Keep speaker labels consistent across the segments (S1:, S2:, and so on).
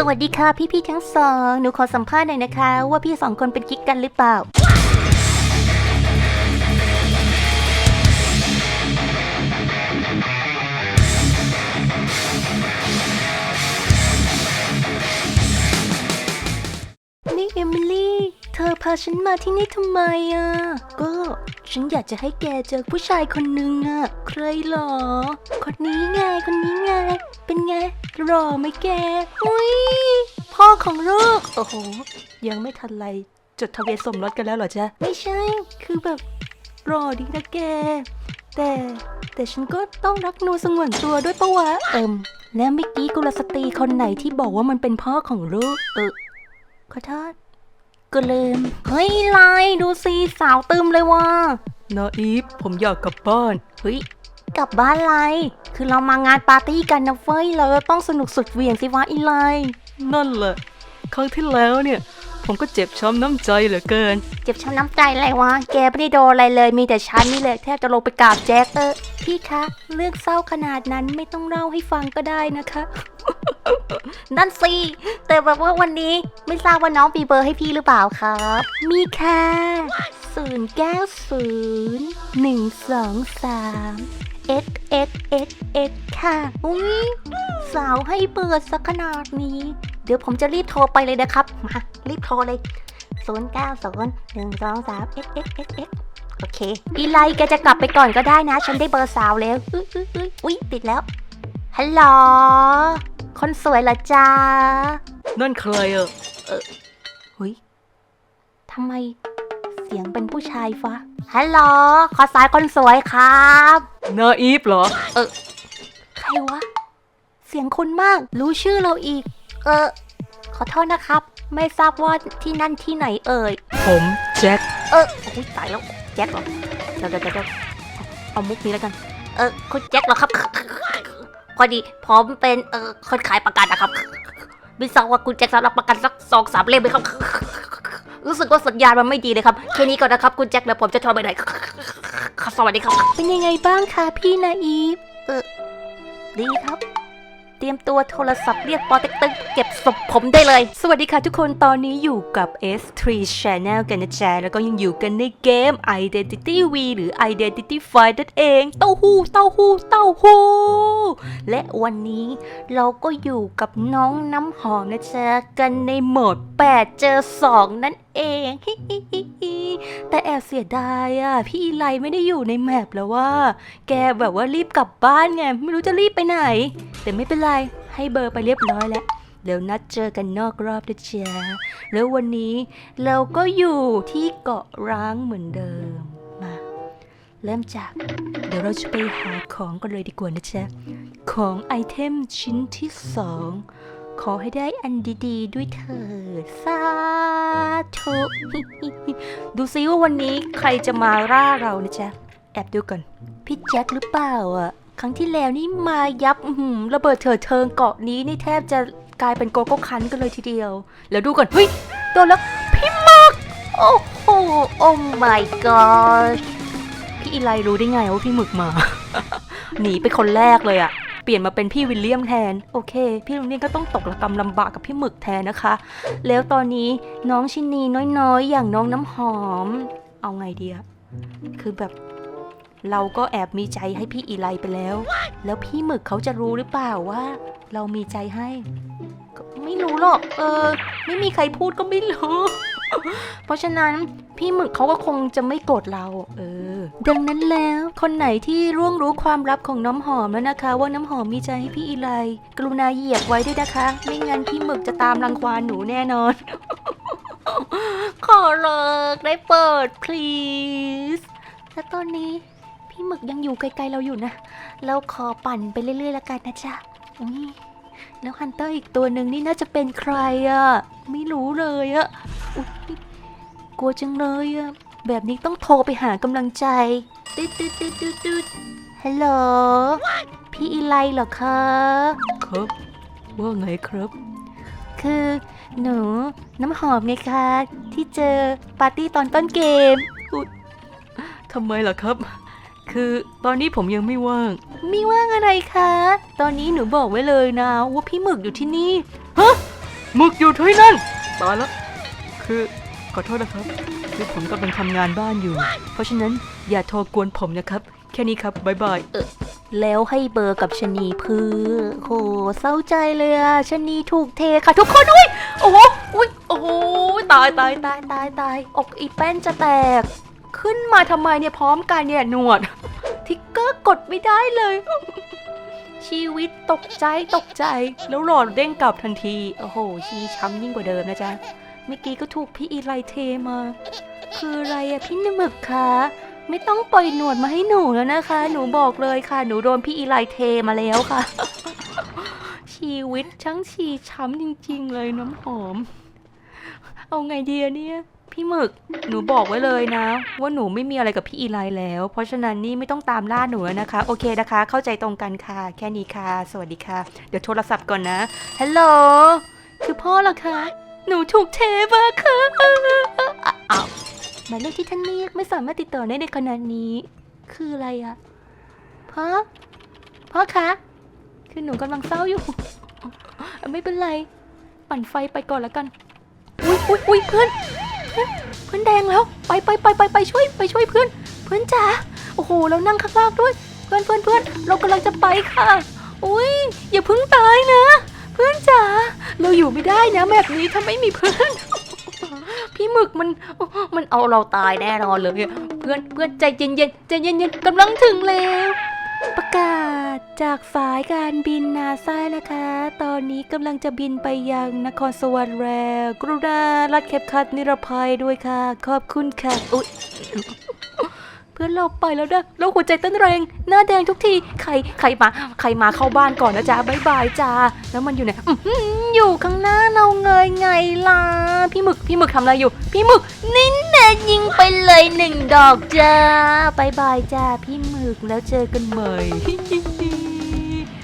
S1: สวัสดีค่ะพี่ๆทั้งสอง หนูขอสัมภาษณ์หน่อยนะคะ ว่าพี่สองคนเป็นกิ๊กกันหรือเปล่าาฉันมาที่นี่ทำไมอะ ก็ฉันอยากจะให้แกเจอผู้ชายคนนึงอะ ใครหรอ คนนี้ไง คนนี้ไง เป็นไงหล่อไหมแก อุ้ยพ่อของลูก โอ้โห ยังไม่ทันไร จดทะเบียนสมรสกันแล้วเหรอจ๊ะ ไม่ใช่ คือแบบหล่อดีนะแก แต่แต่ฉันก็ต้องรักนูสงวนตัวด้วยปะวะ เอิมแล้วเมื่อกี้กุลสตรีคนไหนที่บอกว่ามันเป็นพ่อของลูก เออขอโทษ ก็ลืม เฮ้ยไลน์ดูสิสาวตึมเลยว่ะ
S2: นาอีฟผมอยากกลับบ้าน
S1: เฮ้ย กลับบ้านไลคือเรามางานปาร์ตี้กันนะเฟ้ย เราจะต้องสนุกสุดเหวี่ยงสิวะอีไล
S2: นั่นแหละ ครั้งที่แล้วเนี่ย ผมก็เจ็บช้ำน้ำใจเหลือเกิน
S1: เจ็บช้ำน้ำใจอะไรวะ แกไม่ได้โดนอะไรเลย มีแต่ฉันนี่แหละแทบจะลงไปกราบแจ็คเออ พี่คะ เรื่องเศร้าขนาดนั้นไม่ต้องเล่าให้ฟังก็ได้นะคะ นั่นสิ แต่แบบว่าวันนี้ไม่ทราบว่าน้องมีเบอร์ให้พี่หรือเปล่าครับ มีค่ะศูนย์เก้าศูนย์หนึ่งสองสาม x x x x ค่ะ อุ้ยสาวให้เบอร์สักขนาดนี้ เดี๋ยวผมจะรีบโทรไปเลยนะครับ มา รีบโทรเลยศูนย์เก้าศูนย์หนึ่งสองสาม x x x x โอเค อีไลแกจะกลับไปก่อนก็ได้นะ ฉันได้เบอร์สาวแล้ว อุ๊ยอุ๊ยอุ๊ยอุ๊ยติดแล้ว ฮัลโหล คนสวยเหรอจ้า
S2: นั่นใครอะ
S1: หุยทำไม เสียงเป็นผู้ชายฟะฮัลโหลขอสายคนสวยครับ
S2: นาอีฟเหรอ
S1: ใครวะ เสียงคุณมาก รู้ชื่อเราอีก เออ ขอโทษนะครับ ไม่ทราบว่าที่นั่นที่ไหนเอ่ย
S2: ผมแจ็ค
S1: เออโอ้ยตายแล้ว แจ็คเหรอ เดี๋ยวเดี๋ยวเดี๋ยวเอาเอามุกนี้แล้วกัน เออ คุณแจ็คเหรอครับ พอดี ผมเป็นเออคนขายประกันนะครับ ไม่ทราบว่าคุณแจ็คสำหรับประกันสักสองสามเล่มไหมครับ รู้สึกว่าสัญญาณมันไม่ดีเลยครับ แค่นี้ก่อนนะครับคุณแจ็คแล้วผมจะโทรไปไหนครับสวัสดีครับ เป็นยังไงบ้างคะพี่นาอีฟเออดีครับ เตรียมตัวโทรศัพท์เรียกปอเต็กตึงเก็บศพผมได้เลย
S2: สวัสดีค่ะทุกคนตอนนี้อยู่กับ S3 Channel กันนะจ๊ะแล้วก็ยังอยู่กันในเกม Identity V หรือ Identity f i นั่นเอง เต้าหู้ เต้าหู้ เต้าหู้
S1: และวันนี้เราก็อยู่กับน้องน้ำหอมนะจ๊ะกันในโหมด 8 เจอ 2 นั่น เอง แต่แอบเสียดายอะ พี่อีไลไม่ได้อยู่ในแมปแล้วว่า แกแบบว่ารีบกลับบ้านไง ไม่รู้จะรีบไปไหน แต่ไม่เป็นไร ให้เบอร์ไปเรียบร้อยแล้วเดี๋ยวนัดเจอกันนอกรอบนะจ๊ะแล้ววันนี้เราก็อยู่ที่เกาะร้างเหมือนเดิม มา เริ่มจาก เดี๋ยวเราจะไปหาของกันเลยดีกว่านะจ๊ะ ของไอเทมชิ้นที่สอง ขอให้ได้อันดีๆ ด้วยเถิดสาธุดูซิว่าวันนี้ใครจะมาร่าเรานะจ๊ะ แอบดูก่อน พี่แจ็คหรือเปล่าอะ ครั้งที่แล้วนี่มายับหือระเบิดเถิดเทิงเกาะนี้นี่แทบจะกลายเป็นโกโก้คันกันเลยทีเดียว แล้วดูก่อน เฮ้ย โดนแล้วพี่หมักโอ้โห โอ้ my god พี่อีไลรู้ได้ไงว่าพี่หมึกมา หนีไปคนแรกเลยอะ ปลี่ยนมาเป็นพี่วิลเลียมแทน โอเค พี่วิลเลียมก็ต้องตกระกำลำบากกับพี่หมึกแทนนะคะ แล้วตอนนี้น้องชินีน้อยๆ อย่างน้องน้ำหอม เอาไงดีอะคือแบบเราก็แอบมีใจให้พี่อีไลไปแล้ว แล้วพี่หมึกเขาจะรู้หรือเปล่าว่า เรามีใจให้ ไม่รู้หรอก เออ ไม่มีใครพูดก็ไม่รู้ เพราะฉะนั้นพี่หมึกเขาก็คงจะไม่โกรธเรา เออ ดังนั้นแล้ว คนไหนที่ร่วงรู้ความลับของน้ำหอมแล้วนะคะ ว่าน้ำหอมมีใจให้พี่อีไลกรุณาเหยียบไว้ด้วยนะคะ ไม่งั้นพี่หมึกจะตามรังควานหนูแน่นอน ขอเลิกได้เปิด please และตอนนี้พี่หมึกยังอยู่ไกลๆเราอยู่นะเราขอปั่นไปเรื่อยๆแล้วกันนะจ๊ะอุ้ยแล้วฮันเตอร์อีกตัวหนึ่งนี่น่าจะเป็นใครอะไม่รู้เลยอะ กลัวจังเลยอะแบบนี้ต้องโทรไปหากำลังใจตึ๊ดตึ๊ดตึ๊ดตึ๊ดตึ๊ดฮัลโหล พี่อีไลเหรอคะ
S2: ครับ ว่าไงครับ
S1: คือหนูน้ำหอมไงคะ ที่เจอปาร์ตี้ตอนต้นเกม
S2: ทำไมล่ะครับ คือตอนนี้ผมยังไม่ว่าง
S1: มีว่างอะไรคะ ตอนนี้หนูบอกไว้เลยนะว่าพี่หมึกอยู่ที่นี่ ฮะ
S2: หมึกอยู่ที่นั่นตายแล้ว คือขอโทษนะครับ คือผมกำลังทำงานบ้านอยู่ เพราะฉะนั้นอย่าโทรกวนผมนะครับ แค่นี้ครับบ๊ายบาย
S1: แล้วให้เบอร์กับชะนีเพื่อโหเศร้าใจเลยอะชะนีถูกเทค่ะ ทุกคนอุ้ยโอ้โหอุ้ยโอ้โหตายตายตายตายตายอกอีแป้นจะแตก ขึ้นมาทำไมเนี่ยพร้อมกันเนี่ยหนวดทิกเกอร์กดไม่ได้เลย ชีวิตตกใจตกใจ แล้วหลอดเด้งกลับทันที โอ้โห ชีช้ำยิ่งกว่าเดิมนะจ๊ะ เมื่อกี้ก็ถูกพี่อีไลเทมา คืออะไรอะพี่นหมึกคะไม่ต้องปล่อยหนวดมาให้หนูแล้วนะคะ หนูบอกเลยค่ะ หนูโดนพี่อีไลเทมาแล้วค่ะ ชีวิตช่างชีช้ำจริง ๆ เลยน้ำหอม เอาไงดีเนี่ย พี่หมึก หนูบอกไว้เลยนะ ว่าหนูไม่มีอะไรกับพี่อีไลแล้ว เพราะฉะนั้นนี่ไม่ต้องตามล่าหนูนะคะ โอเคนะคะ เข้าใจตรงกันค่ะ แค่นี้ค่ะ สวัสดีค่ะ เดี๋ยวโทรศัพท์ก่อนนะฮัลโหลคือพ่อเหรอคะ หนูถูกเทมาค่ะอ้าวหมายเลขที่ท่านเรียกไม่สามารถติดต่อได้ในขณะนี้ คืออะไรอะพ่อพ่อคะ คือหนูกำลังเศร้าอยู่ ไม่เป็นไร ปั่นไฟไปก่อนแล้วกัน อุ้ยอุ้ยอุ้ยเพื่อน เพื่อนแดงแล้ว ไปไปไปไปไปช่วยไปช่วยเพื่อน เพื่อนจ๋า โอ้โหแล้วนั่งข้างล่างด้วย เพื่อนเพื่อนเพื่อนเรากำลังจะไปค่ะ อุ้ยอย่าเพิ่งตายนะ เพื่อนจ๋าเราอยู่ไม่ได้นะแบบนี้ถ้าไม่มีเพื่อน พี่หมึกมันมันเอาเราตายแน่นอนเลยเพื่อนเพื่อนใจเย็นเย็นๆใจเย็นเย็นๆกำลังถึงแล้วประกาศจากสายการบินนาซานะคะ ตอนนี้กำลังจะบินไปยังนครสวรรค์แล้วกรุณารัดเข็มขัดนิรภัยด้วยค่ะ ขอบคุณค่ะอุ๊ย พื่อนเราไปแล้วนะแล้วหัวใจเต้นแรง หน้าแดงทุกที ใคร ใครมา ใครมาเข้าบ้านก่อนนะจ๊ะบายบายจ้า แล้วมันอยู่ไหนอื้อยู่ข้างหน้าเราเงยไงล่ะ พี่หมึก พี่หมึกทำอะไรอยู่ พี่หมึกนี่แน่ยิงไปเลยหนึ่งดอกจ้าบายบายจ้า พี่หมึกแล้วเจอกันใหม่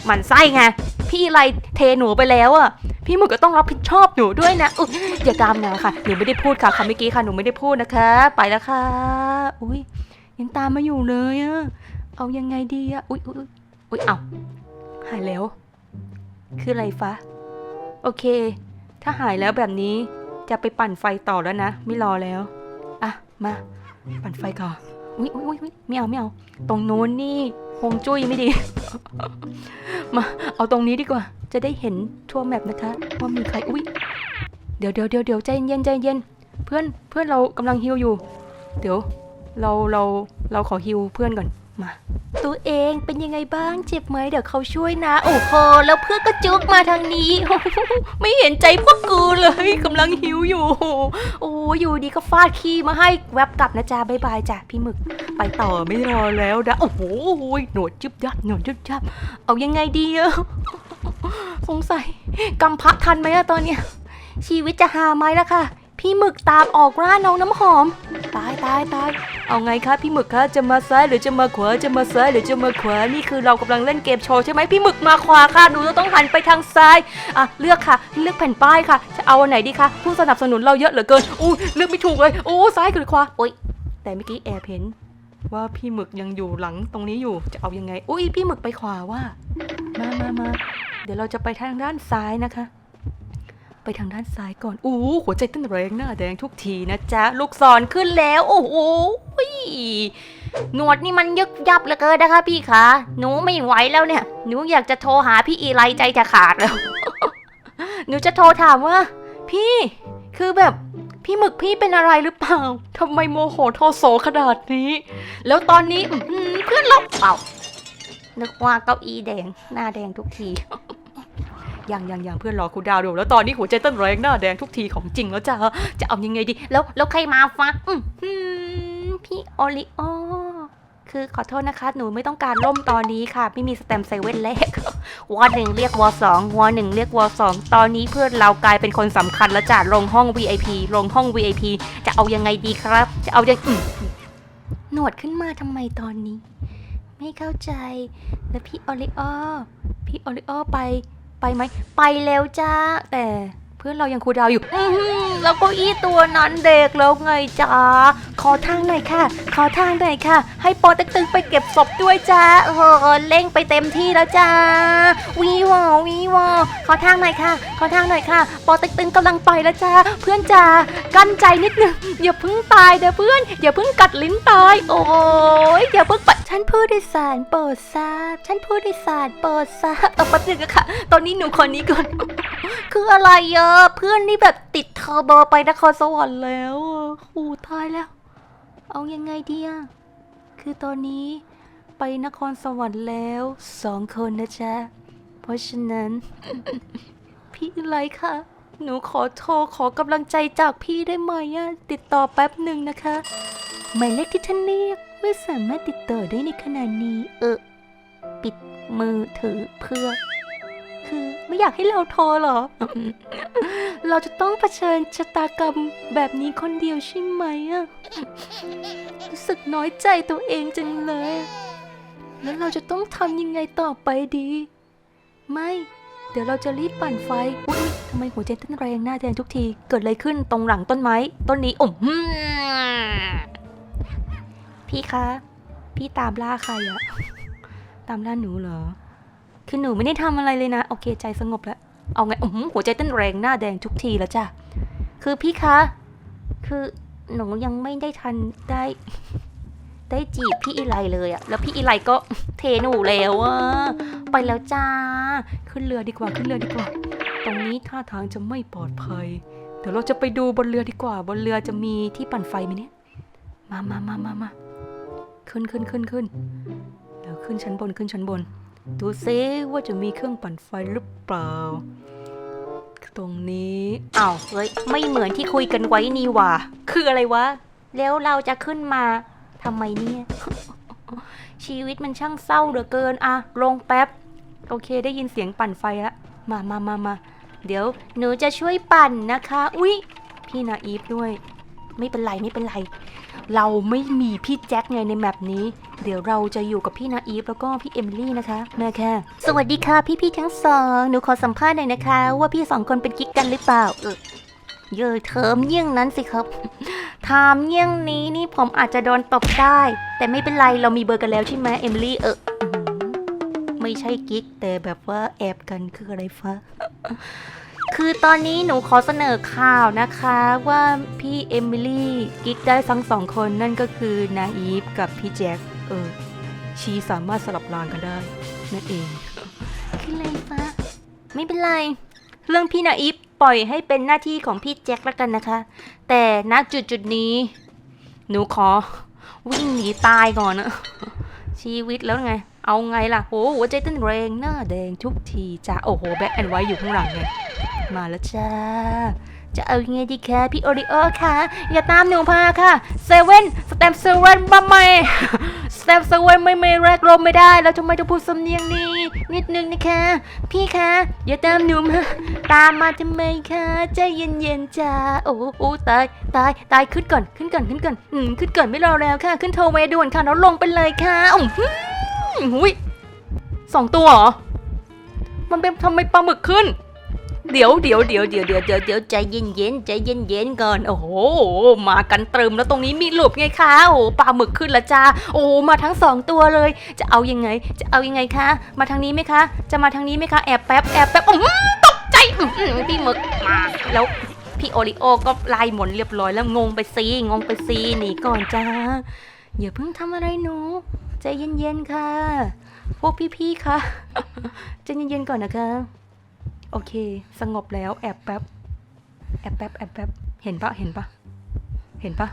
S1: มันไส้ไง พี่ไรเทหนูไปแล้วอะพี่หมึกก็ต้องรับผิดชอบหนูด้วยนะอุ๊ยอย่าตามนะค่ะ หนูไม่ได้พูดค่ะคำเมื่อกี้ค่ะ หนูไม่ได้พูดนะคะ ไปแล้วค่ะ อุ้ย ยังตามมาอยู่เลยอะเอายังไงดีอะอุ๊ยอุ๊ยอุ๊ยเอาหายแล้ว คืออะไรฟะ โอเค ถ้าหายแล้วแบบนี้จะไปปั่นไฟต่อแล้วนะ ไม่รอแล้ว อะ มา ปั่นไฟก่อนอุ๊ยอุ๊ยอุ๊ยอุ๊ยไม่เอาไม่เอา ตรงโน้นนี่ฮวงจุ้ยไม่ดี มา เอาตรงนี้ดีกว่า จะได้เห็นทั่วแมปนะคะ ว่ามีใคร อุ๊ย เดี๋ยวเดี๋ยวเดี๋ยวเดี๋ยวใจเย็นใจเย็น เพื่อนเพื่อนเรากำลังฮิวอยู่ เดี๋ยว เราเราเราขอฮิวเพื่อนก่อนมา ตัวเองเป็นยังไงบ้างเจ็บไหมเดี๋ยวเขาช่วยนะ โอ้โหแล้วเพื่อนก็จุกมาทางนี้ ไม่เห็นใจพวกกูเลยกำลังหิวอยู่ โอ้อยู่ดีก็ฟาดขี้มาให้แวบกลับนะจ๊ะบายบายจ้ะพี่หมึก ไปต่อไม่รอแล้วนะ โอ้โหหนวดจุบยับหนวดจุบยับเอายังไงดีอะสงสัยกำพระทันไหมอะตอนเนี้ยชีวิตจะหาไหมล่ะค่ะ พี่หมึกตามออกร่าน้องน้ำหอม ตายตายตายเอาไงคะพี่หมึกคะจะมาซ้ายหรือจะมาขวาจะมาซ้ายหรือจะมาขวานี่คือเรากำลังเล่นเกมโชว์ใช่ไหมพี่หมึกมาขวาค่ะหนูจะต้องหันไปทางซ้ายอะเลือกค่ะ เลือกแผ่นป้ายค่ะ จะเอาอันไหนดีคะผู้สนับสนุนเราเยอะเหลือเกินอู้เลือกไม่ถูกเลยโอ้ซ้ายหรือขวาโอ๊ยแต่เมื่อกี้แอบเห็นว่าพี่หมึกยังอยู่หลังตรงนี้อยู่จะเอายังไงอุ้ยพี่หมึกไปขวาว่า มามามาเดี๋ยวเราจะไปทางด้านซ้ายนะคะ ไปทางด้านซ้ายก่อนอู้หัวใจเต้นแรงหน้าแดงทุกทีนะจ๊ะ ลูกศรขึ้นแล้ว โอ้โหหนวดนี่มันยึกยับเหลือเกินนะคะ พี่คะหนูไม่ไหวแล้วเนี่ย หนูอยากจะโทรหาพี่อีไลใจจะขาดแล้ว หนูจะโทรถามว่า พี่คือแบบพี่หมึกพี่เป็นอะไรหรือเปล่าทำไมโมโหโทโสขนาดนี้ แล้วตอนนี้เพื่อนเราเปล่านึกว่าเก้าอี้แดง หน้าแดงทุกที ยังยังยังเพื่อนรอครูดาวดูแล้วตอนนี้หัวใจเต้นแรงหน้าแดงทุกทีของจริงแล้วจ้าจะเอายังไงดี แล้วแล้วใครมาฟักอื้อหือพี่โอริโอคือขอโทษนะคะ หนูไม่ต้องการล่มตอนนี้ค่ะ ไม่มีสแตมป์เซเว่นแรกวอหนึ่งเรียกวอสองวอหนึ่งเรียกวอสองตอนนี้เพื่อนเรากลายเป็นคนสำคัญแล้วจ้ะลงห้อง VIP ลงห้อง VIP จะเอายังไงดีครับ จะเอายังหนวดขึ้นมาทำไมตอนนี้ ไม่เข้าใจ แล้วพี่โอริโอพี่โอริโอไป ไปไหมไปแล้วจ้า แต่เพื่อนเรายังครูดาวอยู่อือหือแล้วเก็อี้ตัวนั้นเด็กแล้วไงจ้า ขอทางหน่อยค่ะ ขอทางหน่อยค่ะ ให้ปอเต็กตึงไปเก็บศพด้วยจ้าโอ้โหเร่งไปเต็มที่แล้วจ้าวีวอวีวอขอทางหน่อยค่ะ ขอทางหน่อยค่ะ ปอเต็กตึงกำลังไปแล้วจ้าเพื่อนจ้ากั้นใจนิดนึงอย่าเพิ่งตายเด้อเพื่อน อย่าเพิ่งกัดลิ้นตาย โอ้ยอย่าเพิ่งไปฉันผู้โดยสารโปรดทราบฉันผู้โดยสารโปรดทราบเออแป๊บนึงค่ะ ตอนนี้หนูคนนี้ก่อนคืออะไรเอะเพื่อนนี่แบบติดเทอร์โบไปนครสวรรค์แล้วอะโอ้ตายแล้ว เอายังไงดีอะคือตอนนี้ไปนครสวรรค์แล้วสองคนนะจ๊ะ เพราะฉะนั้น พี่ไรคะ หนูขอโทรขอกำลังใจจากพี่ได้ไหมอะติดต่อแป๊บหนึ่งนะคะ หมายเลขที่ท่านเรียกไม่สามารถติดต่อได้ในขณะนี้ เออ ปิดมือถือเพื่อ คือไม่อยากให้เราโทรเหรอ เราจะต้องเผชิญชะตากรรมแบบนี้คนเดียวใช่ไหมอะรู้สึกน้อยใจตัวเองจังเลย แล้วเราจะต้องทำยังไงต่อไปดี ไม่ เดี๋ยวเราจะรีบปั่นไฟอุ๊ยทำไมหัวใจเต้นแรงหน้าแดงทุกที เกิดอะไรขึ้นตรงหลังต้นไม้ ต้นนี้อุ่มพี่คะ พี่ตามล่าใครอะตามล่าหนูเหรอ คือหนูไม่ได้ทำอะไรเลยนะ โอเคใจสงบแล้ว เอาไงอือหือหัวใจเต้นแรงหน้าแดงทุกทีแล้วจ้ะ คือพี่คะ คือหนูยังไม่ได้ทันได้ ได้จีบพี่อีไลเลยอะแล้วพี่อีไลก็เทหนูแล้วอะไปแล้วจ้า ขึ้นเรือดีกว่าขึ้นเรือดีกว่า ตรงนี้ท่าทางจะไม่ปลอดภัย เดี๋ยวเราจะไปดูบนเรือดีกว่า บนเรือจะมีที่ปั่นไฟไหมเนี่ย มามามามามาขึ้นขึ้นขึ้นขึ้นเดี๋ยวขึ้นชั้นบนขึ้นชั้นบน ดูซิว่าจะมีเครื่องปั่นไฟหรือเปล่า ตรงนี้อ้าวเฮ้ยไม่เหมือนที่คุยกันไว้นี่ว่าคืออะไรวะ แล้วเราจะขึ้นมาทำไมเนี่ย ชีวิตมันช่างเศร้าเหลือเกินอะลงแป๊บ โอเคได้ยินเสียงปั่นไฟละมามามามาเดี๋ยวหนูจะช่วยปั่นนะคะ อุ๊ย พี่นาอีฟด้วย ไม่เป็นไรไม่เป็นไร เราไม่มีพี่แจ็คไงในแมปนี้ เดี๋ยวเราจะอยู่กับพี่นาอีฟแล้วก็พี่เอมิลี่นะคะแม่แค่สวัสดีค่ะพี่ๆทั้งสองหนูขอสัมภาษณ์หน่อยนะคะ ว่าพี่สองคนเป็นกิ๊กกันหรือเปล่าเออเยอะเทอมเยี่ยงนั้นสิครับถามเยี่ยงนี้นี่ผมอาจจะโดนตบได้ แต่ไม่เป็นไรเรามีเบอร์กันแล้วใช่ไหมเอมิลี่เอออื้อหือไม่ใช่กิ๊กแต่แบบว่าแอบกันคืออะไรฟะ คือตอนนี้หนูขอเสนอข่าวนะคะว่าพี่เอมิลี่กิ๊กได้ทั้งสองคนนั่นก็คือนาอีฟกับพี่แจ็คเออ ชีสามารถสลับรางกันได้นั่นเองคืออะไรฟะไม่เป็นไร เรื่องพี่นาอีฟปล่อยให้เป็นหน้าที่ของพี่แจ็คแล้วกันนะคะ แต่ณจุดจุดนี้ หนูขอวิ่งหนีตายก่อนนะชีวิตแล้วไง เอาไงล่ะโหหัวใจเต้นแรงหน้าแดงทุกทีจ้าโอ้โหแบ็คแอนไว้อยู่ข้างหลังไงมาแล้วจ้าจะเอายังไงดีคะพี่โอริโอคะอย่าตามหนูพาค่ะเซเว่นสแตมเซเว่นมาใหม่สแตมเซเว่นไม่ไม่แรกลมไม่ได้ แล้วทำไมต้องพูดสำเนียงนี้นิดนึงนะคะ พี่คะอย่าตามหนูมาตามมาทำไมคะใจเย็นๆจ้าโอ้โอ้ตายตายตายขึ้นก่อนขึ้นก่อนขึ้นก่อนอืมขึ้นก่อนไม่รอแล้วค่ะ ขึ้นโทเวด่วนค่ะแล้วลงไปเลยค่ะอืม หุยสองตัวเหรอ มันเป็นทำไมปลาหมึกขึ้น เดี๋ยวเดี๋ยวเดี๋ยวเดี๋ยวเดี๋ยวเดี๋ยวเดี๋ยวใจเย็นเย็นใจเย็นเย็นก่อน โอ้โห มากันเติมแล้วตรงนี้มีหลบไงคะ โอ้ปลาหมึกขึ้นละจ้า โอ้มาทั้งสองตัวเลย จะเอายังไง จะเอายังไงคะ มาทางนี้ไหมคะ จะมาทางนี้ไหมคะ แอบแป๊บแอบแป๊บอื้อหือตกใจอื้อหือพี่หมึกมาแล้วพี่โอริโอก็ไล่หมนเรียบร้อยแล้วงงไปซีงงไปซีหนีก่อนจ้าอย่าเพิ่งทำอะไรหนู ใจเย็นๆค่ะ พวกพี่ๆค่ะใจเย็นๆก่อนนะคะ โอเค สงบแล้วแอบแป๊บ แอบแป๊บแอบแป๊บ เห็นปะเห็นปะเห็นปะ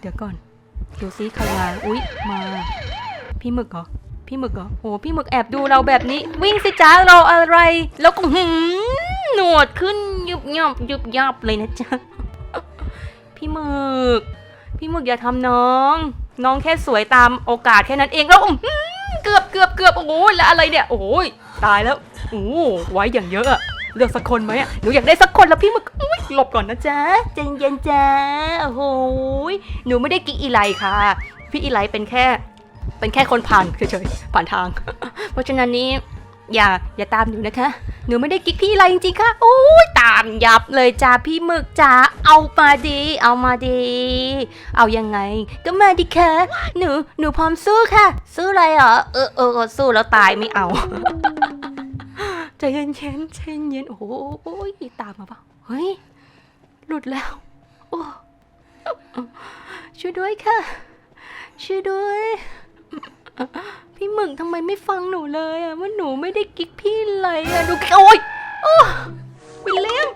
S1: เดี๋ยวก่อนดูซิใครมาอุ๊ย มา พี่หมึกเหรอ พี่หมึกเหรอโอ้พี่หมึกแอบดูเราแบบนี้ วิ่งสิจ้าเราอะไร แล้วก็หืมหนวดขึ้นยุบยับยุบยับเลยนะจ๊ะ พี่หมึก พี่หมึกอย่าทำน้อง น้องแค่สวยตามโอกาสแค่นั้นเองแล้วอื้อหือเกือบเกือบเกือบโอ้ยแล้วอะไรเนี่ย โอ้ยตายแล้วโอ้ไว้อย่างเยอะอะเลือกสักคนไหมอะหนูอยากได้สักคนแล้วพี่มึกหลบก่อนนะจ๊ะใจเย็นจ้าโอ้โหยหนูไม่ได้กิ๊กอีไลค่ะ พี่อีไลเป็นแค่ เป็นแค่คนผ่านเฉยๆผ่านทาง เพราะฉะนั้นนี้
S2: อย่าอย่าตามหนูนะคะ หนูไม่ได้กิ๊กพี่อะไรจริงๆค่ะโอ้ยตามยับเลยจ้าพี่หมึกจ้าเอามาดี เอามาดี เอายังไง ก็มาดิค่ะหนูหนูพร้อมสู้ค่ะ สู้อะไรเหรอเออเออสู้แล้วตายไม่เอาใจเย็นๆใจเย็นโอ้โหตามมาเปล่าเฮ้ยหลุดแล้วโอ้ช่วยด้วยค่ะช่วยด้วย พี่หมึงทำไมไม่ฟังหนูเลยอะว่าหนูไม่ได้กิ๊กพี่เลยอะดูโอ๊ยโอ้วิลเลียม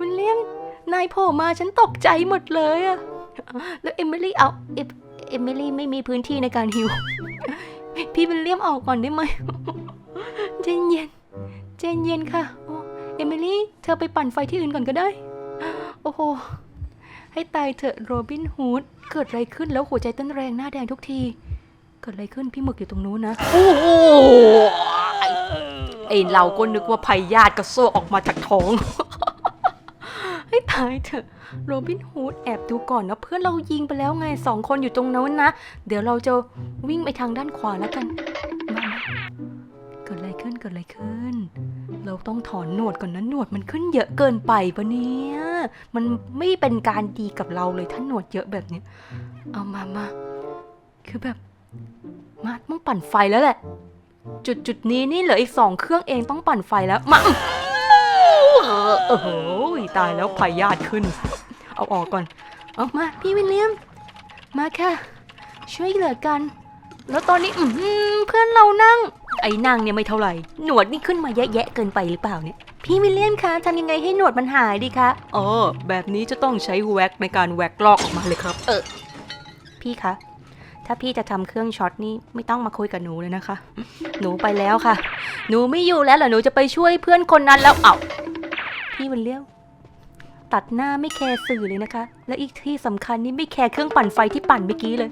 S2: วิลเลียมนายโผล่มาฉันตกใจหมดเลยอะแล้วเอมิลี่เอาเอมเอมิลี่ไม่มีพื้นที่ในการหิว พี่วิลเลียมออกก่อนได้ไหมเจนเย็นเจนเย็นค่ะเอมิลี่เธอไปปั่นไฟที่อื่นก่อนก็ได้ โอ้โหให้ตายเถอะโรบินฮูด เกิดอะไรขึ้นแล้วหัวใจเต้นแรงหน้าแดงทุกที เกิดอะไรขึ้นพี่หมึกอยู่ตรงนู้นนะโอ้โหไอเราก็นึกว่าพยาธิกระโซกออกมาจากท้อง ให้ตายเถอะโรบินฮูดแอบดูก่อนนะเพื่อนเรายิงไปแล้วไงสองคนอยู่ตรงนู้นนะ เดี๋ยวเราจะวิ่งไปทางด้านขวาแล้วกันมามาเกิดอะไรขึ้นเกิดอะไรขึ้น เราต้องถอนหนวดก่อนนะหนวดมันขึ้นเยอะเกินไปปะเนี่ย มันไม่เป็นการดีกับเราเลยถ้าหนวดเยอะแบบเนี้ย เอามามาคือแบบ มาต้องปั่นไฟแล้วแหละ จุดจุดนี้นี่เหลืออีกสองเครื่องเองต้องปั่นไฟแล้วมาโอ้โหตายแล้วพยาธิขึ้น เอาออกก่อนเอามาพี่วิลเลียม มาค่ะ ช่วยเหลือกัน แล้วตอนนี้เพื่อนเรานั่ง ไอ้นั่งเนี่ยไม่เท่าไหร่ หนวดนี่ขึ้นมาแยะๆเกินไปหรือเปล่าเนี่ย พี่วิลเลียมคะทำยังไงให้หนวดมันหายดีคะอ๋อแบบนี้จะต้องใช้แว็กในการแว็กลอกออกมาเลยครับ เออ พี่คะ ถ้าพี่จะทำเครื่องช็อตนี่ไม่ต้องมาคุยกับหนูเลยนะคะ หนูไปแล้วค่ะ หนูไม่อยู่แล้วเหรอหนูจะไปช่วยเพื่อนคนนั้นแล้วเอา้าพี่วิลเลียมตัดหน้าไม่แคร์สื่อเลยนะคะ และอีกที่สำคัญนี่ไม่แคร์เครื่องปั่นไฟที่ปั่นเมื่อกี้เลย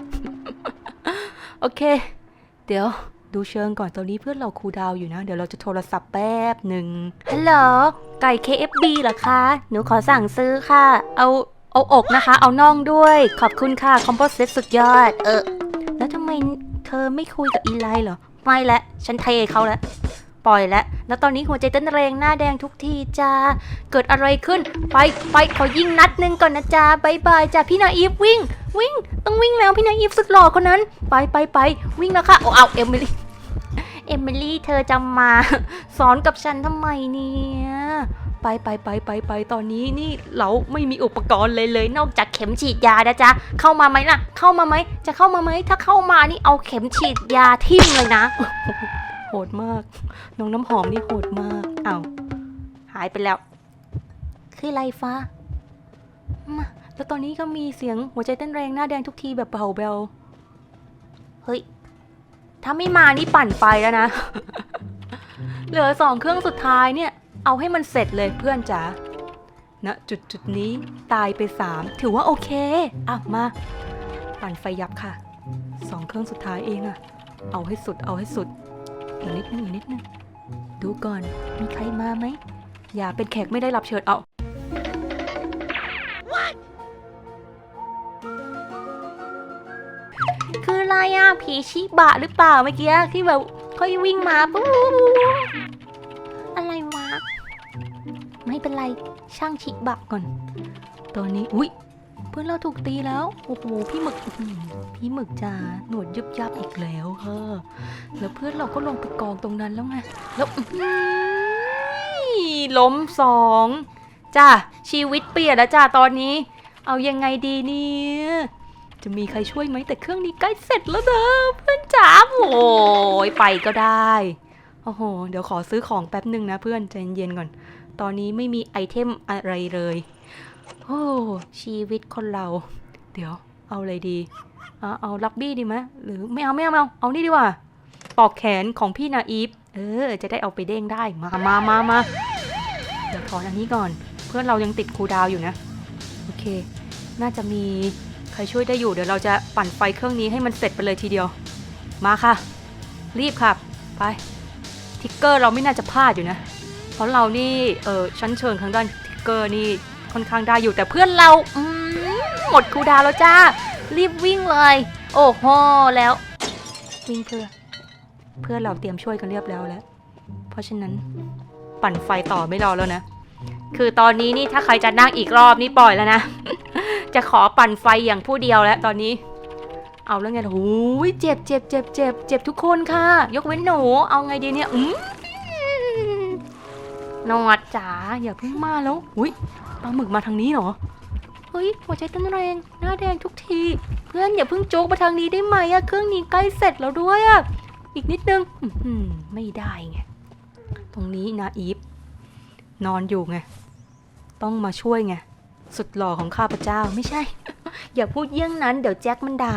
S2: โอเค เดี๋ยว ดูเชิงก่อนตอนนี้เพื่อนเราครูดาวอยู่นะ เดี๋ยวเราจะโทรศัพท์แป๊บหนึ่งฮัลโหลไก่ KFB เหรอคะ หนูขอสั่งซื้อค่ะ เอาเอาอกนะคะ เอาน่องด้วย ขอบคุณค่ะคอมโพสเซตสุดยอด เออ แล้วทำไมเธอไม่คุยกับอีไลเหรอ ไม่ละ ฉันเทเขาแล้ว ปล่อยแล้ว แล้วตอนนี้หัวใจเต้นแรงหน้าแดงทุกทีจ้า เกิดอะไรขึ้น ไปไปขอยิงนัดหนึ่งก่อนนะจ้าบายบายจ้าพี่นาอีฟวิ่ง วิ่ง ต้องวิ่งแล้วพี่นาอีฟสุดหล่อคนนั้น ไปไปไปวิ่งแล้วค่ะ โอ้เอาเอมิลี่เอมิลี่เธอจะมา สอนกับฉันทำไมเนี่ยไปไปไปไปไปตอนนี้นี่เราไม่มีอุปกรณ์เลยเลย นอกจากเข็มฉีดยานะจ๊ะเข้ามาไหมล่ะ เข้ามาไหมจะเข้ามาไหมถ้าเข้ามานี่เอาเข็มฉีดยาทิ่มเลยนะ หดมาก น้องน้ำหอมนี่โหดมากเอ้าหายไปแล้ว คืออะไรฟ้ามาแล้วตอนนี้ก็มีเสียงหัวใจเต้นแรงหน้าแดงทุกทีแบบเบาเบลเฮ้ย ถ้าไม่มานี่ปั่นไฟแล้วนะ เหลือสองเครื่องสุดท้ายเนี่ย เอาให้มันเสร็จเลยเพื่อนจ๋าณจุดจุดนี้ตายไปสามถือว่าโอเค อะมา ปั่นไฟยับค่ะสองเครื่องสุดท้ายเองอะเอาให้สุดเอาให้สุด อีกนิดนึงอีกนิดนึงดูก่อน มีใครมาไหม อย่าเป็นแขกไม่ได้รับเชิญเอาคืออะไรอะผีชิบะหรือเปล่าเมื่อกี้ที่แบบค่อยวิ่งมาปุ๊บอะไรวะ ไม่เป็นไรช่างชิบะก่อน ตอนนี้ อุ๊ย เพื่อนเราถูกตีแล้วโอ้โหพี่หมึกพี่หมึกจ้าหนวดยุบยับอีกแล้วค่ะแล้วเพื่อนเราก็ลงไปกองตรงนั้นแล้วไงแล้วล้มสองจ้าชีวิตเปลี่ยนแล้วจ้าตอนนี้ เอายังไงดีเนี่ยจะมีใครช่วยไหมแต่เครื่องนี้ใกล้เสร็จแล้วเด้อเพื่อนจ๋าโอ้ยไปก็ได้โอ้โห เดี๋ยวขอซื้อของแป๊บหนึ่งนะเพื่อนใจเย็นก่อน ตอนนี้ไม่มีไอเทมอะไรเลย โอ้ชีวิตคนเรา เดี๋ยว เอาอะไรดี เอาเอาลักบี้ดีไหมหรือไม่เอาไม่เอาไม่เอาเอานี่ดีกว่าปอกแขนของพี่นาอีฟเออ จะได้เอาไปเด้งได้มามามามาเดี๋ยวถอนอันนี้ก่อน เพื่อนเรายังติดครูดาวอยู่นะ โอเค น่าจะมีใครช่วยได้อยู่เดี๋ยวเราจะปั่นไฟเครื่องนี้ให้มันเสร็จไปเลยทีเดียว มาค่ะ รีบครับไปทิกเกอร์เราไม่น่าจะพลาดอยู่นะ เพราะเรานี่เออชั้นเชิงทางด้านทิกเกอร์นี่ ค่อนข้างได้อยู่แต่เพื่อนเราหมดคูดาวแล้วจ้า รีบวิ่งเลย โอ้โหแล้ว วิ่งเพื่อ เพื่อนเราเตรียมช่วยกันเรียบร้อยแล้ว เพราะฉะนั้น ปั่นไฟต่อไม่รอแล้วนะ คือตอนนี้นี่ถ้าใครจะนั่งอีกรอบนี่ปล่อยแล้วนะ จะขอปั่นไฟอย่างผู้เดียวแล้วตอนนี้ เอาแล้วไงล่ะโอ้ยเจ็บเจ็บเจ็บเจ็บเจ็บทุกคนค่ะ ยกเว้นหนู เอาไงดีเนี่ยอืมนอดจ๋าอย่าเพิ่งมาแล้ว อุ้ย ปลาหมึกมาทางนี้เหรอ เฮ้ย หัวใจเต้นแรง หน้าแดงทุกที เพื่อนอย่าเพิ่งโจกมาทางนี้ได้ไหมอะเครื่องนี้ใกล้เสร็จแล้วด้วยอะอีกนิดนึงอืไม่ได้ไง ตรงนี้นาอีฟนอนอยู่ไง ต้องมาช่วยไง สุดหล่อของข้าพเจ้าไม่ใช่ อย่าพูดเยี่ยงนั้น เดี๋ยวแจ็คมันด่า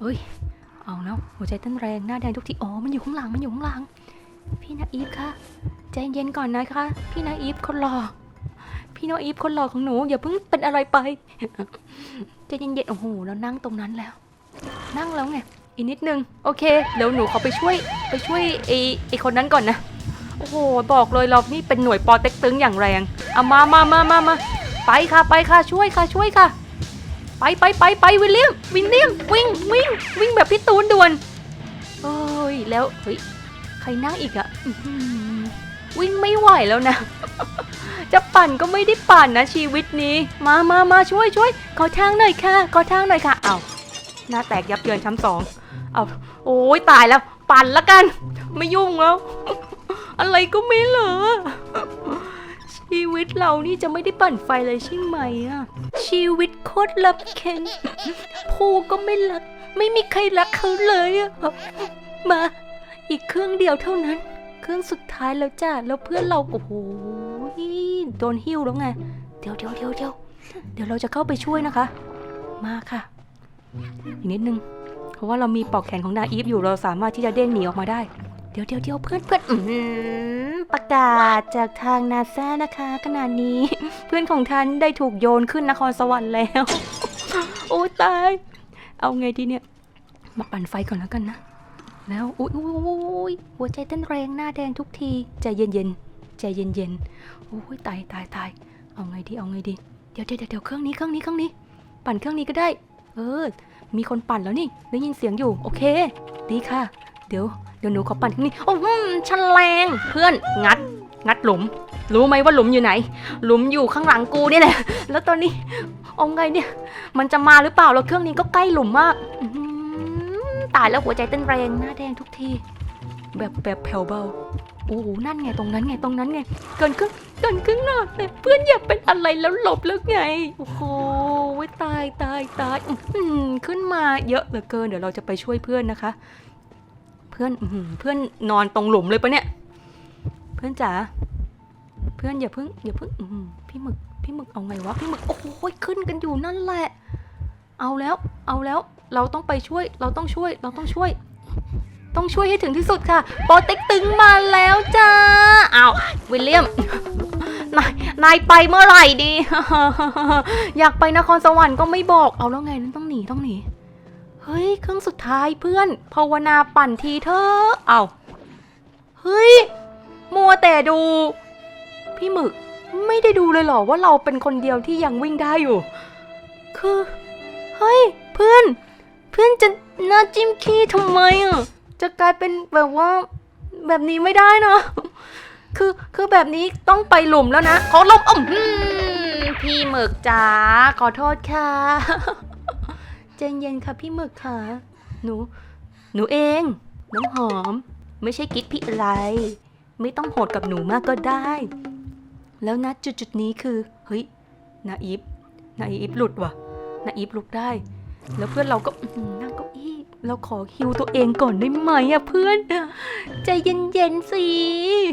S2: เฮ้ย เอาแล้วหัวใจเต้นแรงหน้าแดงทุกที อ๋อ มันอยู่ข้างหลัง มันอยู่ข้างหลัง พี่นาอีฟคะใจเย็นก่อนนะคะ พี่นาอีฟคนหล่อ พี่นาอีฟคนหล่อของหนูอย่าเพิ่งเป็นอะไรไปใจเย็นๆโอ้โหแล้วนั่งตรงนั้นแล้ว นั่งแล้วไงอีกนิดนึงโอเคเดี๋ยวหนูขอไปช่วยไปช่วยไอ้ไอ้คนนั้นก่อนนะโอ้โหบอกเลยเรานี่เป็นหน่วยปอเต็กตึงอย่างแรงเอามามามามามาไปค่ะไปค่ะช่วยค่ะช่วยค่ะ ไปไปไปไปวิลเลียมวิลเลียมวิ่งวิ่งวิ่งแบบพี่ตูนด่วนโอ้ยแล้วเฮ้ยใครนั่งอีกอะวิ่งไม่ไหวแล้วนะ จะปั่นก็ไม่ได้ปั่นนะชีวิตนี้ มามามาช่วยช่วยขอทางหน่อยค่ะ ขอทางหน่อยค่ะ เอาหน้าแตกยับเยินช้ำสองเอาโอ้ยตายแล้ว ปั่นละกัน ไม่ยุ่งแล้ว อะไรก็ไม่เหลือชีวิตเรานี่จะไม่ได้ปั่นไฟเลยใช่ไหมอะชีวิตโคตรลับเค็นผู้ก็ไม่รัก ไม่มีใครรักเขาเลยอะมา อีกเครื่องเดียวเท่านั้น เครื่องสุดท้ายแล้วจ้ะแล้วเพื่อนเราโอ้โห โดนหิ้วแล้วไง เดี๋ยวเดี๋ยวเดี๋ยวเดี๋ยวเดี๋ยวเราจะเข้าไปช่วยนะคะ มาค่ะ อีกนิดนึง เพราะว่าเรามีปอกแขนของนาอีฟอยู่ เราสามารถที่จะเด้งหนีออกมาได้ เดี๋ยวเดี๋ยวเดี๋ยวเพื่อนเพื่อนอือประกาศจากทางนาซานะคะขณะนี้ เพื่อนของท่านได้ถูกโยนขึ้นนครสวรรค์แล้ว โอ้ตาย เอาไงดีเนี่ย มาปั่นไฟก่อนแล้วกันนะ แล้ว อุ้ยอุ้ยหัวใจเต้นแรงหน้าแดงทุกที ใจเย็นเย็นๆ ใจเย็นๆโอ้ยตายตายตายเอาไงดีเอาไงดี เดี๋ยวเดี๋ยวเดี๋ยวเครื่องนี้เครื่องนี้เครื่องนี้ ปั่นเครื่องนี้ก็ได้ เออ มีคนปั่นแล้วนี่ได้ยินเสียงอยู่ โอเค ดีค่ะ เดี๋ยวเดี๋ยวหนูขอปั่นเครื่องนี้ โอ้โหฉลงเพื่อนงัด งัดหลุม รู้ไหมว่าหลุมอยู่ไหน หลุมอยู่ข้างหลังกูนี่แหละ แล้วตอนนี้เอาไงเนี่ย มันจะมาหรือเปล่าแล้วเครื่องนี้ก็ใกล้หลุมมากตายแล้วหัวใจเต้นแรงหน้าแดงทุกที แบบแบบแผ่วเบา โอ้โหนั่นไงตรงนั้นไงตรงนั้นไงเกินครึ่งเกินครึ่งหน่อยเพื่อนอย่าเป็นอะไรแล้วหลบแล้วไงโอ้โหตายตายตายขึ้นมาเยอะเหลือเกินเดี๋ยวเราจะไปช่วยเพื่อนนะคะ เพื่อนอืเพื่อนนอนตรงหลุมเลยปะเนี่ย เพื่อนจ๋าเพื่อนอย่าเพิ่งอย่าเพิ่งพี่หมึกพี่หมึกเอาไงวะพี่หมึกโอ้โหขึ้นกันอยู่นั่นแหละ เอาแล้ว เอาแล้ว เราต้องไปช่วย เราต้องช่วย เราต้องช่วย ต้องช่วยให้ถึงที่สุดค่ะโปรเต็กตึงมาแล้วจ้าอ้าววิลเลียมนายนายไปเมื่อไหร่ดี อยากไปนครสวรรค์ก็ไม่บอก เอาแล้วไงนั่นต้องหนีต้องหนี เฮ้ยเครื่องสุดท้ายเพื่อน ภาวนาปั่นทีเถอเอาเฮ้ย มัวแต่ดู พี่หมึกไม่ได้ดูเลยเหรอว่าเราเป็นคนเดียวที่ยังวิ่งได้อยู่ คือ เฮ้ย เพื่อน เพื่อนจะหน้าจิ้มขี้ทำไมอะ จะกลายเป็นแบบว่าแบบนี้ไม่ได้นะ คือคือแบบนี้ต้องไปหลุมแล้วนะ ขอลบอ่ำพี่หมึกจ๋าขอโทษค่ะใจเย็นค่ะพี่หมึกค่ะ หนู หนูเอง น้ำหอม ไม่ใช่กิ๊กพี่อะไร ไม่ต้องโหดกับหนูมากก็ได้ แล้วนะจุดจุดนี้คือ เฮ้ยนาอีฟนาอีฟหลุดว่ะนาอีฟลุกได้ แล้วเพื่อนเราก็นั่งเก้าอี้ เราขอฮิวตัวเองก่อนได้ไหมอะเพื่อน ใจเย็นๆสิ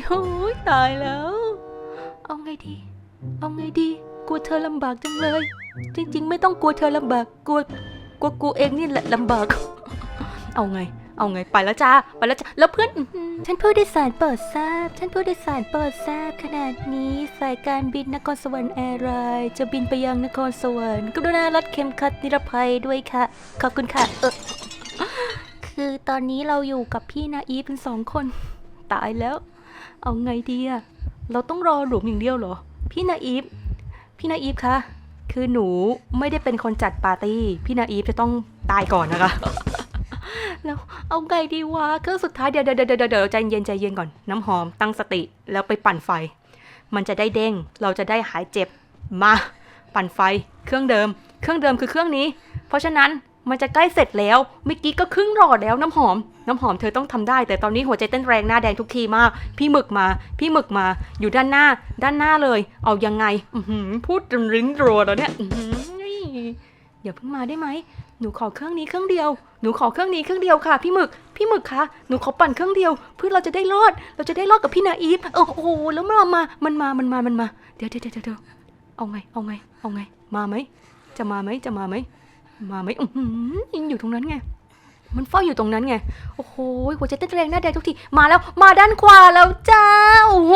S2: โอ้ยตายแล้ว เอาไงดี เอาไงดี กลัวเธอลำบากจังเลย จริง ๆ ไม่ต้องกลัวเธอลำบาก กลัว กลัวกูเองนี่แหละลำบาก เอาไง เอาไง ไปแล้วจ้า ไปแล้วจ้า แล้วเพื่อน ฉันผู้โดยสารเปิดทราบ ฉันผู้โดยสารเปิดทราบขนาดนี้สายการบินนครสวรรค์แอร์ไลน์จะบินไปยังนครสวรรค์กรุณารัดเข็มขัดนิรภัยด้วยค่ะ ขอบคุณค่ะ เออ คือตอนนี้เราอยู่กับพี่นาอีฟเป็นสองคน ตายแล้ว เอาไงดีอะเราต้องรอหลุมอย่างเดียวเหรอ พี่นาอีฟพี่นาอีฟคะคือหนูไม่ได้เป็นคนจัดปาร์ตี้ พี่นาอีฟจะต้องตายก่อนนะคะ แล้วเอาไงดีวะเครื่องสุดท้ายเดี๋ยวเดี๋ยวเดี๋ยวเดี๋ยวเดี๋ยวใจเย็นใจเย็นก่อน น้ำหอมตั้งสติแล้วไปปั่นไฟ มันจะได้เด้ง เราจะได้หายเจ็บ มา ปั่นไฟ เครื่องเดิม เครื่องเดิมคือเครื่องนี้ เพราะฉะนั้น มันจะใกล้เสร็จแล้วเมื่อกี้ก็ครึ่งหลอดแล้วน้ำหอม น้ำหอมเธอต้องทำได้ แต่ตอนนี้หัวใจเต้นแรงหน้าแดงทุกทีมาก พี่หมึกมา พี่หมึกมา อยู่ด้านหน้า ด้านหน้าเลย เอายังไง อืพูดจนลิ้นรัวแล้วเนี่ยอย่าเพิ่งมาได้ไหม หนูขอเครื่องนี้เครื่องเดียว หนูขอเครื่องนี้เครื่องเดียวค่ะ พี่หมึก พี่หมึกคะ หนูขอปั่นเครื่องเดียว เพื่อเราจะได้รอด เราจะได้รอดกับพี่นาอีฟโอ้โห แล้วมันมา มันมา มันมา มันมา เดี๋ยวเดี๋ยวเดี๋ยวเดี๋ยวเอาไง เอาไง เอาไง มาไหม จะมาไหม จะมาไหม มาไหมอือหือยิงอยู่ตรงนั้นไง มันเฝ้าอยู่ตรงนั้นไง โอ้โหหัวใจเต้นแรงหน้าแดงทุกที มาแล้ว มาด้านขวาแล้วจ้า โอ้โห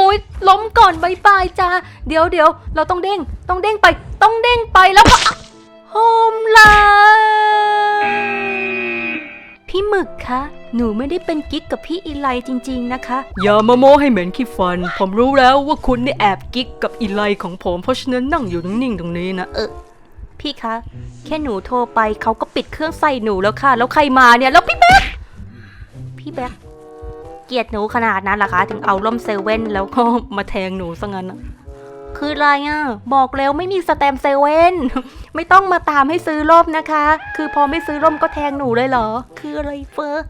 S2: ล้มก่อนบายบายจ้า เดี๋ยวเดี๋ยวเราต้องเด้ง ต้องเด้งไป ต้องเด้งไปแล้วก็โฮมไลน์พี่หมึกคะ หนูไม่ได้เป็นกิ๊กกับพี่อีไลจริงๆนะคะ
S3: อย่ามาโม้ให้เหม็นขี้ฟัน ผมรู้แล้วว่าคุณนี่แอบกิ๊กกับอีไลของผม เพราะฉะนั้นนั่งอยู่นิ่งๆตรงนี้นะ
S1: พี่คะ แค่หนูโทรไปเขาก็ปิดเครื่องใส่หนูแล้วค่ะ แล้วใครมาเนี่ย แล้วพี่แบ๊กพี่แบ๊กเกลียดหนูขนาดนั้นเหรอคะ ถึงเอาล่มเซเว่นแล้วก็
S3: มาแทงหนูซะงั้น
S1: คืออะไรอะ บอกแล้วไม่มีสแตมเซเว่นไม่ต้องมาตามให้ซื้อร่มนะคะ คือพอไม่ซื้อร่มก็แทงหนูเลยเหรอ คืออะไรเฟอร์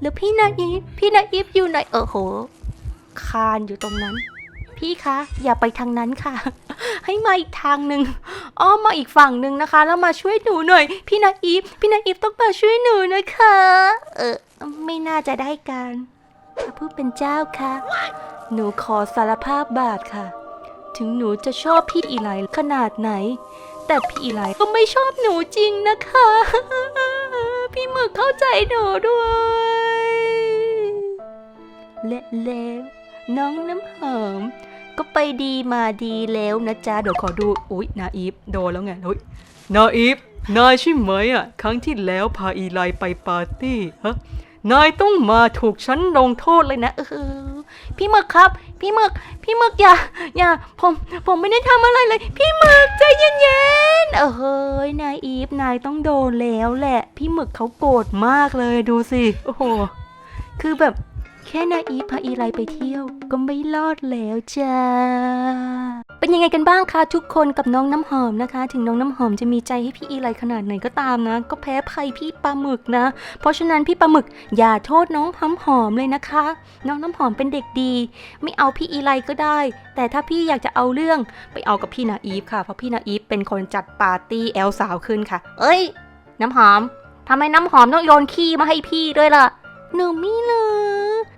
S1: แล้วพี่นาอีฟพี่นาอีฟอยู่ไหนเออโห คานอยู่ตรงนั้น พี่คะอย่าไปทางนั้นค่ะ ให้มาอีกทางหนึ่งอ้อมมาอีกฝั่งหนึ่งนะคะ แล้วมาช่วยหนูหน่อย พี่นาอีฟพี่นาอีฟต้องมาช่วยหนูนะคะ เออไม่น่าจะได้การพระผู้เป็นเจ้าค่ะ หนูขอสารภาพบาทค่ะ ถึงหนูจะชอบพี่อีไลขนาดไหน แต่พี่อีไลก็ไม่ชอบหนูจริงนะคะ พี่หมึกเข้าใจหนูด้วยและแล้วน้องน้ำหอม ก็ไปดีมาดีแล้วนะจ๊ะ เดี๋ยวขอดู อุ๊ย นาอีฟโดนแล้วไงเฮ้ย
S3: นาอีฟนายใช่ไหมอะ ครั้งที่แล้วพาอีไลไปปาร์ตี้ฮะนายต้องมาถูกฉันลงโทษเลยนะ
S1: เออพี่หมึกครับ พี่หมึก พี่หมึกอย่าอย่าผมผมไม่ได้ทำอะไรเลย พี่หมึกใจเย็นๆเออเฮ้ยนายอีฟนายต้องโดนแล้วแหละ พี่หมึกเขาโกรธมากเลยดูสิโอ้โหคือแบบ แค่นายอีพาอีไลไปเที่ยว ก็ไม่รอดแล้วจ้า เป็นยังไงกันบ้างคะทุกคนกับน้องน้ำหอมนะคะ ถึงน้องน้ำหอมจะมีใจให้พี่อีไลขนาดไหนก็ตามนะ ก็แพ้ภัยพี่ปลาหมึกนะ เพราะฉะนั้นพี่ปลาหมึกอย่าโทษน้องน้ำหอมเลยนะคะ น้องน้ำหอมเป็นเด็กดี ไม่เอาพี่อีไลก็ได้ แต่ถ้าพี่อยากจะเอาเรื่องไปเอากับพี่นาอีฟค่ะ เพราะพี่นาอีฟเป็นคนจัดปาร์ตี้แอลสาวขึ้นค่ะ เอ้ย น้ำหอมทำไมน้ำหอมต้องโยนขี้มาให้พี่ด้วยล่ะ หนูไม่รู้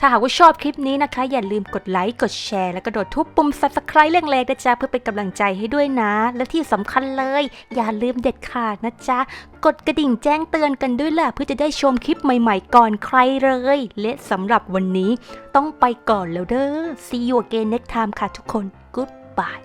S1: ถ้าหากว่าชอบคลิปนี้นะคะ อย่าลืมกดไลค์กดแชร์แล้วก็โดดทุบปุ่ม subscribe แรงๆนะจ๊ะเพื่อเป็นกำลังใจให้ด้วยนะ และที่สำคัญเลย อย่าลืมเด็ดขาดนะจ๊ะ กดกระดิ่งแจ้งเตือนกันด้วยล่ะเพื่อจะได้ชมคลิปใหม่ๆก่อนใครเลย และสำหรับวันนี้ต้องไปก่อนแล้วเด้อ see you again next time ค่ะทุกคน goodbye